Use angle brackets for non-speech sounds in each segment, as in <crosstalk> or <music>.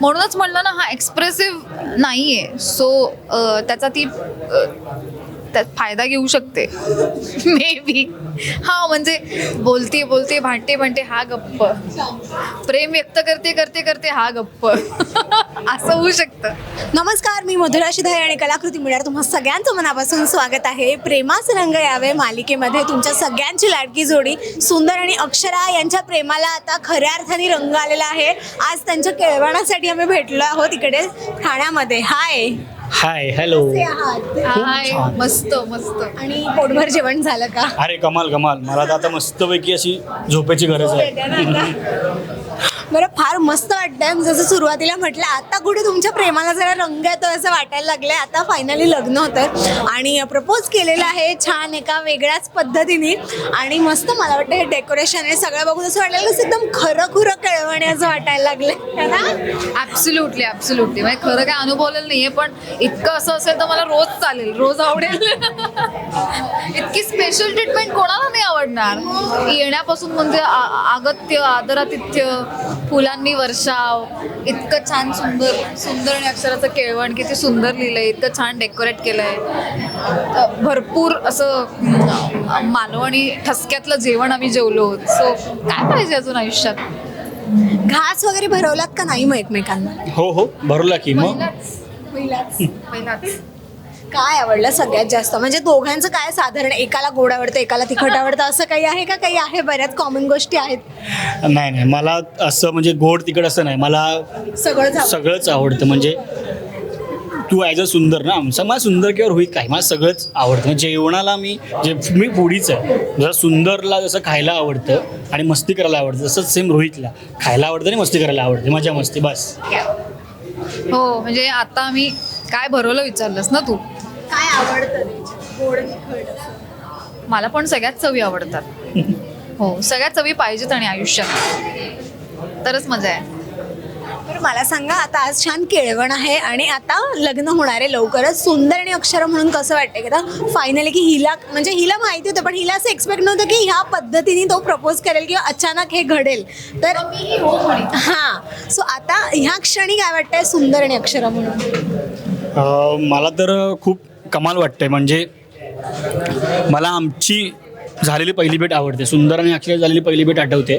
म्हणूनच म्हणलं ना हा एक्सप्रेसिव्ह नाही आहे सो त्याचा ती त्यात फायदा घेऊ शकते. मे बी हा म्हणजे बोलते बोलते भांडते भांडते हा गप्प. प्रेम व्यक्त करते करते करते हा गप्प. <laughs> असं होऊ शकतं. नमस्कार मी मधुरा शिधाई आणि कलाकृती मिळणार तुम्हा सगळ्यांचं मनापासून स्वागत आहे. प्रेमाचे रंग यावे मालिकेमध्ये तुमच्या सगळ्यांची लाडकी जोडी. सुंदर आणि अक्षरा यांच्या प्रेमाला आता खऱ्या अर्थाने रंग आलेला आहे. आज त्यांच्या केळवणासाठी आम्ही भेटलो आहोत इकडे ठाण्यामध्ये. हाय. हाय हॅलो कसे आहात हाय छान. मस्त मस्त. आणि पोटभर जेवण झालं का? अरे कमाल कमाल. मला तर आता मस्तपैकी अशी झोपेची गरज आहे. बरं फार मस्त वाटतंय. जसं सुरुवातीला म्हटलं आता कुठे तुमच्या प्रेमाला जरा रंग येतो असं वाटायला लागलंय. आता फायनली लग्न होतं आणि प्रपोज केलेलं आहे छान एका वेगळ्याच पद्धतीने. आणि मस्त मला वाटतं हे डेकोरेशन हे सगळं बघून असं वाटायला कसं एकदम खरं खुरं कळवणे असं वाटायला लागलंय. है ना? ऍब्सुल्युटली ऍब्सुल्युटली म्हणजे खरं काय अनुभवलेलं नाहीये पण इतकं असं असेल तर मला रोज चालेल रोज आवडेल. इतकी स्पेशल ट्रीटमेंट कोणाला नाही आवडणार? येण्यापासून म्हणजे आ- आगत्य आदरातिथ्य फुलांनी वर्षाव. इतकं छान सुंदर सुंदर आणि अक्षराचं केळवण किती सुंदर लिहिलंय इतकं छान डेकोरेट केलंय. भरपूर असं मालवणी ठसक्यातलं जेवण आम्ही जेवलो. सो काय पाहिजे अजून आयुष्यात? घास वगैरे भरवलात का नाही मग एकमेकांना? हो हो भरला की मग? पहिलाच पहिलाच <laughs> काय आवडलं सगळ्यात जास्त? म्हणजे दोघांचं काय साधारण? एकाला गोड आवडतं एकाला तिखट आवडतं? असं काही आहे का? काही आहे बऱ्याच कॉमन गोष्टी आहेत? नाही नाही. मला असं म्हणजे गोड तिकड असं नाही. मला सगळंच आवडतं. सगळंच आवडतं. म्हणजे तू ॲज अ सुंदर ना आमचं मला सुंदर किंवा रोहित काय? मला सगळंच आवडतं. म्हणजे जेवणाला मी जे मी पुढीच आहे. जसं सुंदरला जसं खायला आवडतं आणि मस्ती करायला आवडतं तसंच सेम रोहितला. खायला आवडतं आणि मस्ती करायला आवडते. मजा मस्ती बस. हो म्हणजे आता आम्ही काय भरवलं विचारलंस ना तू? काय आवडतं त्याच्यात? गोड तिखट असं. मला पण सगळ्यात चवी आवडतात. हो सगळ्यात चवी पाहिजेत आणि आयुष्यात. तरच मजा आहे. तर मला सांगा आता आज छान केळवण आहे आणि आता लग्न होणार आहे लवकरच. सुंदर आणि अक्षर म्हणून कसं वाटतंय की आता फायनली की हिला म्हणजे हिला माहिती होतं पण हिला असं एक्सपेक्ट नव्हतं की ह्या पद्धतीने तो प्रपोज करेल किंवा अचानक हे घडेल. तर हां सो आता ह्या क्षणी काय वाटतंय सुंदर आणि अक्षरा म्हणून? अं, मला तर खूप कमाल वाटते म्हणजे मला आमची झालेली पहिली भेट आवडते. सुंदर आणि अक्षय झालेली पहिली भेट आठवते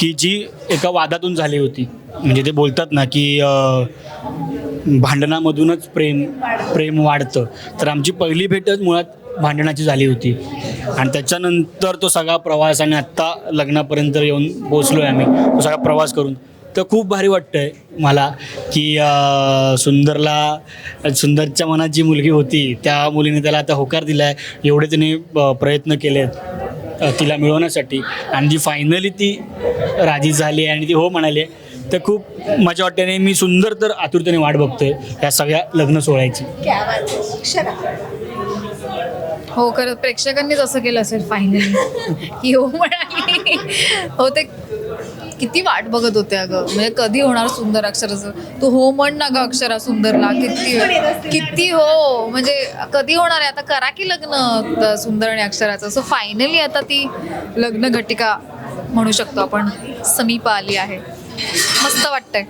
की जी एका वादातून झाली होती. म्हणजे ते बोलतात ना की भांडणामधूनच प्रेम प्रेम वाढतं. तर आमची पहिली भेटच मुळात भांडणाची झाली होती. आणि त्याच्यानंतर तो सगळा प्रवास आणि आत्ता लग्नापर्यंत येऊन पोचलो आहे आम्ही. तो सगळा प्रवास करून. तर खूप भारी वाटतंय मला की अं, सुंदरला सुंदरच्या मनात जी मुलगी होती त्या मुलीने त्याला आता होकार दिला आहे एवढे तिने अं, प्रयत्न केलेत अं, तिला मिळवण्यासाठी. आणि जी फायनली ती राजी झाली आणि ती हो म्हणाली तर खूप मजा वाटते आणि मी सुंदर तर आतुरतेने वाट बघतोय या सगळ्या लग्न सोहळ्याची. क्या बात आहे. अक्षरा हो खरं प्रेक्षकांनीच असं केलं असेल फायनली <laughs> की हो म्हणाली. हो ते किती वाट बघत होते अगं. म्हणजे कधी होणार सुंदर अक्षराचं तू हो म्हण ना ग अक्षरा सुंदरला. किती किती हो. म्हणजे कधी होणार आहे? आता करा की लग्न सुंदर आणि अक्षराचं. सो फायनली आता ती लग्न घटिका म्हणू शकतो आपण. समीप आली आहे. मस्त वाटतंय.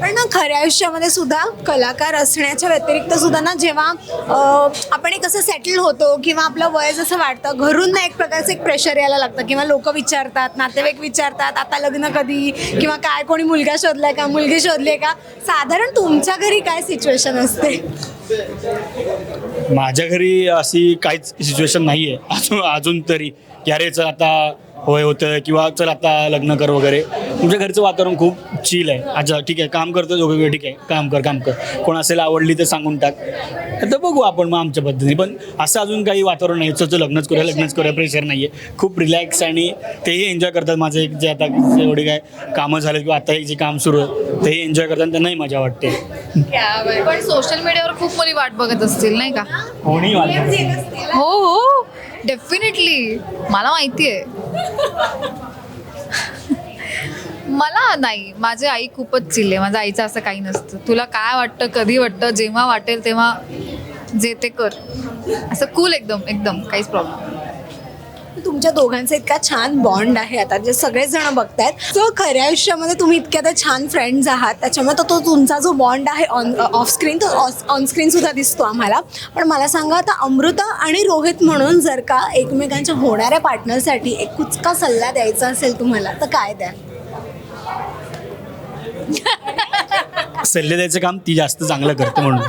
पण ना खऱ्या आयुष्यामध्ये सुद्धा कलाकार असण्याच्या व्यतिरिक्त सुद्धा ना जेव्हा अं, आपण एक असं सेटल होतो किंवा आपलं वय जसं वाढतं घरून ना एक प्रकारचं एक प्रेशर यायला लागतं किंवा लोक विचारतात नातेवाईक विचारतात आता लग्न कधी किंवा काय कोणी मुलगा शोधलाय का मुलगी शोधली का? साधारण तुमच्या घरी काय सिच्युएशन असते? माझ्या घरी अशी काहीच सिच्युएशन नाही आहे अजून अजून तरी. की अरे चल आता होय होतं किंवा चल आता लग्न कर वगैरे. तुमच्या घरचं वातावरण खूप चिल आहे. अच्छा ठीक आहे. काम करतो दोघं ठीक आहे. काम कर काम कर. कोण असेल आवडली तर सांगून टाक. तर बघू आपण मग आमच्या पद्धतीने. पण असं अजून काही वातावरण नाही. चल लग्नच करूया लग्नच करूया. प्रेशर नाही आहे खूप रिलॅक्स आणि तेही एन्जॉय करतात. माझं एक जे आता एवढे काय कामं झाले किंवा आता एक जे काम सुरू आहे तेही एन्जॉय करतात. त्यांनाही मजा वाटते. पण सोशल मीडियावर खूप मुली वाट बघत असतील नाही का? कोणी हो हो. डेफिनेटली मला माहिती आहे मला नाही. माझी आई खूपच चिल्ले आहे माझ्या आईचं असं काही नसतं. तुला काय वाटतं कधी वाटतं जेव्हा वाटेल तेव्हा जे ते कर. असं कूल एकदम एकदम. काहीच प्रॉब्लेम तुमच्या दोघांचा इतका छान बॉन्ड आहे आता जे सगळेच जण बघतायत. सो खऱ्या आयुष्यामध्ये तुम्ही इतक्या आता छान फ्रेंड्स आहात. त्याच्यामुळे तो तो तुमचा जो बॉन्ड आहे ऑन ऑफ स्क्रीन तो ऑन स्क्रीन सुद्धा दिसतो आम्हाला. पण मला सांगा आता अमृता आणि रोहित म्हणून जर का एकमेकांच्या होणाऱ्या पार्टनरसाठी एक कुचका सल्ला द्यायचा असेल तुम्हाला तर काय द्या सल्ले द्यायचं काम ती जास्त चांगलं करते म्हणून.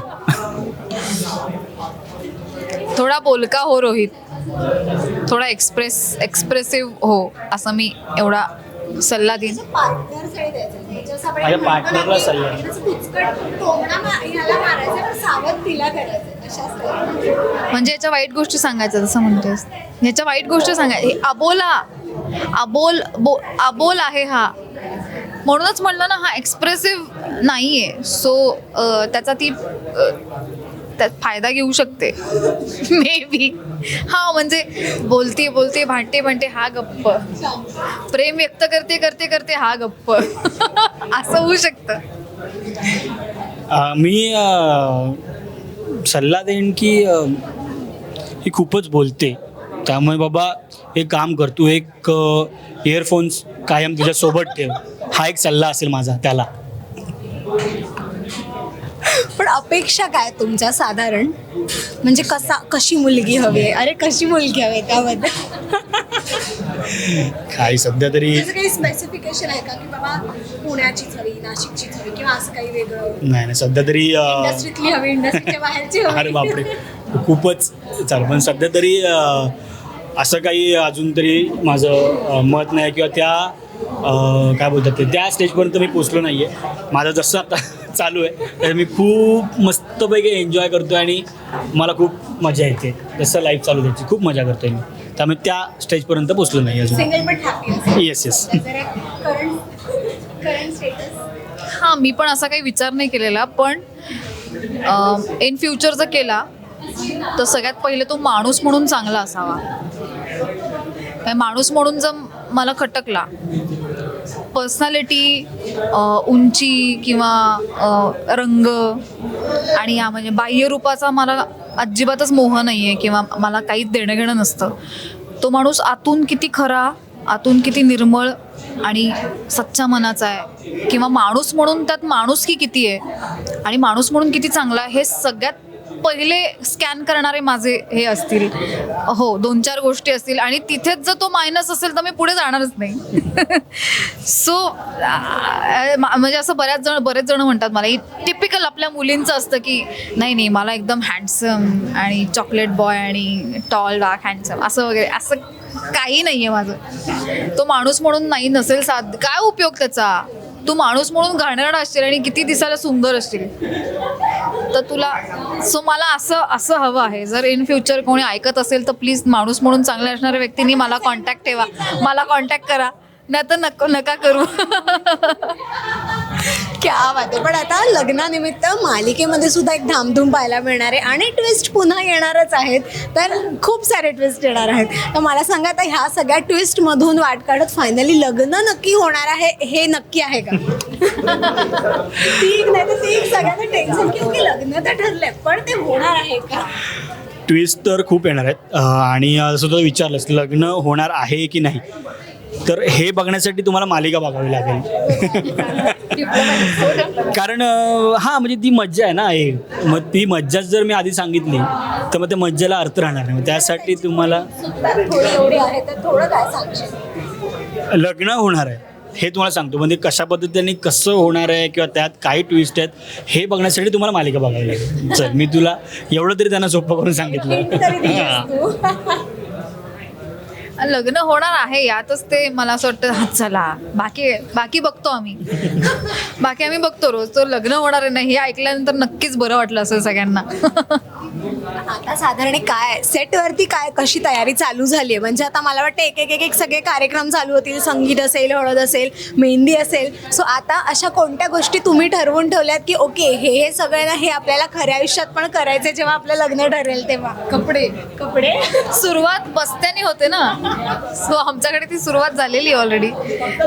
थोडा बोलका हो रोहित. थोडा एक्सप्रेस एक्सप्रेसिव्ह हो असं मी एवढा सल्ला देईन. म्हणजे जसं आपण माझ्या म्हणतो ना partner ला की सल्ला. जसं कुचकट टोमणा मा- ह्याला मारायचा पण सावध तिला करायचं अशा style. म्हणजे याच्या वाईट गोष्टी सांगायच्या जसं म्हणतेस याच्या वाईट गोष्टी सांगाय हे अबोला अबोल बो अबोल आहे हा. म्हणूनच म्हणलं ना हा एक्सप्रेसिव्ह नाही आहे सो त्याचा ती त्यात फायदा घेऊ शकते. मे बी हा म्हणजे बोलते बोलते भांडते भांडते हा गप्प. प्रेम व्यक्त करते करते करते हा गप्प. <laughs> असं होऊ शकतं. मी सल्ला देईन की ही खूपच बोलते. त्यामुळे बाबा एक काम कर तू एक इयरफोन्स कायम तुझ्यासोबत ठेव. हा एक सल्ला असेल माझा त्याला. पण अपेक्षा काय तुमच्या साधारण? म्हणजे कसा कशी मुलगी हवी आहे? अरे कशी मुलगी हवी आहे त्याबद्दल काही सध्या तरी त्याचं काही स्पेसिफिकेशन आहे का? की बाबा पुण्याचीच हवी नाशिकचीच हवी किंवा असं काही वेगळं? नाही नाही सध्या तरी अं, इंडस्ट्रीतली हवी इंडस्ट्रीच्या बाहेरची अरे हवी बापरे खूपच चालेल पण सध्या तरी अं, असं काही अजून तरी माझं अं, मत नाही किंवा त्या अं, काय बोलतात ते त्या स्टेजपर्यंत मी पोचलो नाही आहे माझं जसं आता चालू आहे. तर मी खूप मस्तपैकी एन्जॉय करतो आणि मला खूप मजा येते. जसं लाईफ चालू त्याची खूप मजा करतो मी. त्यामुळे त्या स्टेजपर्यंत पोचलो नाही अजून. Yes yes current current status हां मी पण असा काही विचार नाही केलेला पण इन फ्युचर जर केला तर सगळ्यात पहिले तो माणूस म्हणून चांगला असावा. म्हणजे माणूस म्हणून जर मला खटकला पर्सनॅलिटी उंची किंवा रंग आणि या म्हणजे बाह्यरूपाचा मला अजिबातच मोह नाही आहे किंवा मला काहीच देणं घेणं नसतं. तो माणूस आतून किती खरा आतून किती निर्मळ आणि सच्चा मनाचा आहे. किंवा माणूस म्हणून त्यात माणूस की किती आहे आणि माणूस म्हणून किती चांगला आहे, हे सगळ्यात पहिले स्कॅन करणारे माझे हे असतील. हो दोन चार गोष्टी असतील आणि तिथेच जर तो मायनस असेल तर मी पुढे जाणारच नाही. <laughs> सो म्हणजे असं बऱ्याच जण बरेच जण म्हणतात मला टिपिकल आपल्या मुलींचं असतं की नाही नाही मला एकदम हँडसम आणि चॉकलेट बॉय आणि टॉल डार्क हँडसम असं वगैरे. असं काही नाही आहे माझं. तो माणूस म्हणून नाही नसेल साध काय उपयोग त्याचा? तू माणूस म्हणून घाणेरडा असशील आणि किती दिसायला सुंदर असशील. तर तुला सो मला असं असं हवं आहे. जर इन फ्युचर कोणी ऐकत असेल तर प्लीज माणूस म्हणून चांगल्या असणाऱ्या व्यक्तींनी मला कॉन्टॅक्ट ठेवा. मला कॉन्टॅक्ट करा. नाही तर नको नका करू. क्या बात आहे. पण आता लग्नानिमित्त मालिकेमध्ये सुद्धा एक धामधूम पाहायला मिळणार आहे आणि ट्विस्ट पुन्हा येणारच आहेत. तर खूप सारे ट्विस्ट येणार आहेत. तर मला सांगा आता ह्या सगळ्या ट्विस्ट मधून वाट काढत फायनली लग्न नक्की होणार आहे हे नक्की आहे का? ती एक नाही तर ती एक सगळ्यांना टेन्शन की ओके लग्न तर ठरलंय पण ते होणार आहे का? ट्विस्ट तर खूप येणार आहेत. आणि तुला विचारलंस लग्न होणार आहे की नाही? तर हे बघण्यासाठी तुम्हाला मालिका बघावी लागेल. कारण हा म्हणजे ती मज्जा आहे ना हे मग ती मज्जाच जर मी आधी सांगितली तर मग त्या मज्जाला अर्थ राहणार नाही. मग त्यासाठी तुम्हाला लग्न होणार आहे. हे तुम्हाला सांगतो. म्हणजे कशा पद्धतीने कसं होणार आहे किंवा त्यात काय ट्विस्ट आहेत हे बघण्यासाठी तुम्हाला मालिका बघावी लागेल. चल मी तुला एवढं तरी त्यांना सोपं करून सांगितलं. <laughs> लग्न होणार आहे यातच ते मला असं वाटतं हा चला बाकी बाकी बघतो आम्ही. <laughs> बाकी आम्ही बघतो रोज तो लग्न होणार आहे नाही हे ऐकल्यानंतर नक्कीच बरं वाटलं असेल सगळ्यांना. आता साधारण काय सेटवरती काय कशी तयारी चालू झाली आहे? म्हणजे आता मला वाटतं एक एक एक एक सगळे कार्यक्रम चालू होतील संगीत असेल हळद असेल मेहंदी असेल. सो आता अशा कोणत्या गोष्टी तुम्ही ठरवून ठेवल्यात की ओके हे हे सगळं ना हे आपल्याला खऱ्या आयुष्यात पण करायचे जेव्हा आपलं लग्न ठरेल तेव्हा? कपडे. कपडे? सुरुवात बस्त्याने होते ना. सो आमच्याकडे ती सुरुवात झालेली ऑलरेडी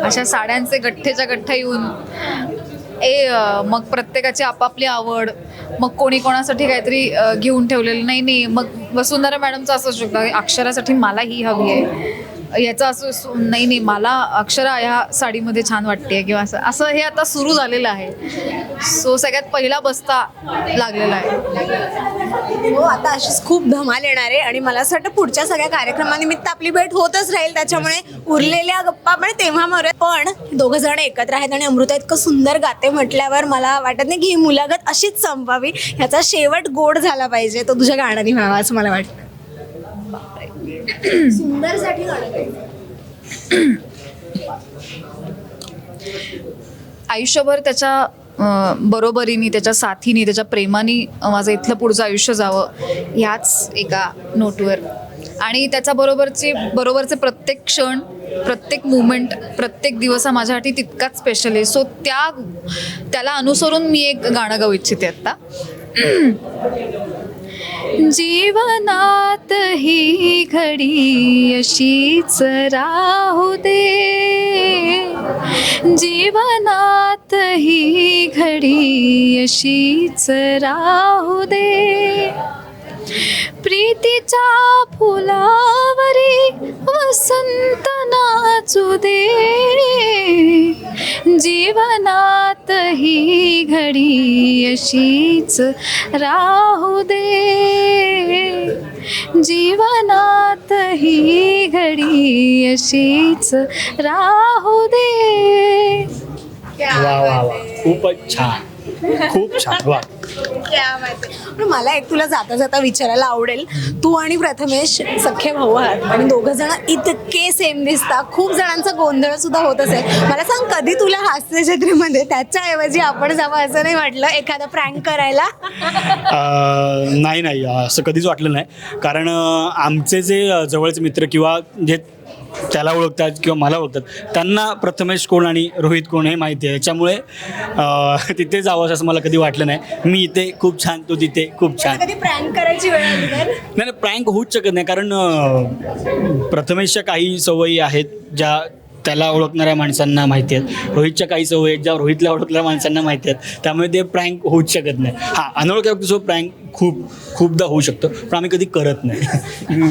अशा साड्यांचे गठ्ठेच्या गठ्ठा येऊन ए मग प्रत्येकाची आपापली आवड मग कोणी कोणासाठी काहीतरी घेऊन ठेवलेलं. नाही नाही मग वसुंधरा मॅडमचं असं असू शकतं. अक्षरासाठी मला ही हवी आहे. याचं असं असू- नाही नाही मला अक्षरा ह्या साडीमध्ये छान वाटते किंवा असं असं हे आता सुरू झालेलं आहे. सो सगळ्यात पहिला बस्ता लागलेला आहे. हो आता अशीच खूप धमाल येणार आहे आणि मला असं वाटतं पुढच्या सगळ्या कार्यक्रमानिमित्त आपली भेट होतच राहील. त्याच्यामुळे उरलेल्या गप्पा आपण तेव्हा मारूयात पण दोघं जण एकत्र आहेत आणि अमृता इतकं सुंदर गाते म्हटल्यावर मला वाटत नाही की ही मुलाखत अशीच संपावी ह्याचा शेवट गोड झाला पाहिजे. तो तुझ्या गाण्याने व्हावा असं मला वाटतं. सुंदरसाठी. आयुष्यभर त्याच्या बरोबरीने त्याच्या साथीने त्याच्या प्रेमाने माझं इथलं पुढचं आयुष्य जावं ह्याच एका नोटवर. आणि त्याच्याबरोबरचे बरोबरचे प्रत्येक क्षण प्रत्येक मुमेंट प्रत्येक दिवस हा माझ्यासाठी तितकाच स्पेशल आहे. सो त्या त्याला अनुसरून मी एक गाणं गाऊ इच्छिते आत्ता. जीवनात ही घडी अशीच राहू दे. जीवनात ही घडी अशीच राहू दे. प्रीतीच्या फुलावरी वसंत नाचू दे. जीवनात ही घडी अशीच राहू दे. जीवनात ही घडी अशीच राहू दे. वा वा वा. खूपच छान. खूप छान. वा. पण मला एक तुला जाता जाता विचारायला आवडेल. तू आणि प्रथमेश सख्खे भाऊ आहात. आणि दोघं जण इतके सेम दिसता. खूप जणांचा गोंधळ सुद्धा होत असेल. मला सांग कधी तुला हास्य जत्रेमध्ये त्याच्याऐवजी आपण जावं असं नाही वाटलं? एखादा प्रँक करायला? नाही नाही. असं कधीच वाटलं नाही. कारण आमचे जे जवळचे मित्र किंवा जे त्याला ओळखतात किंवा मला ओळखतात. त्यांना प्रथमेश कोण आणि रोहित कोण हे माहिती आहे. त्याच्यामुळे तिथे जावं असं मला कधी वाटलं नाही. मी इथे खूप छान तू तिथे खूप छान. कधी प्रँक करायची वेळ नाही नाही प्रँक होऊच शकत नाही. कारण प्रथमेशच्या काही सवयी आहेत ज्या त्याला ओळखणाऱ्या माणसांना माहिती आहेत. रोहितच्या काही सवयी आहेत ज्या रोहितला ओळखणाऱ्या माणसांना माहिती आहेत. त्यामुळे ते प्रँक होऊच शकत नाही. हां अनोळख्या व्यक्तीसोबत प्रँक खूप खूपदा होऊ शकतो. पण आम्ही कधी करत नाही.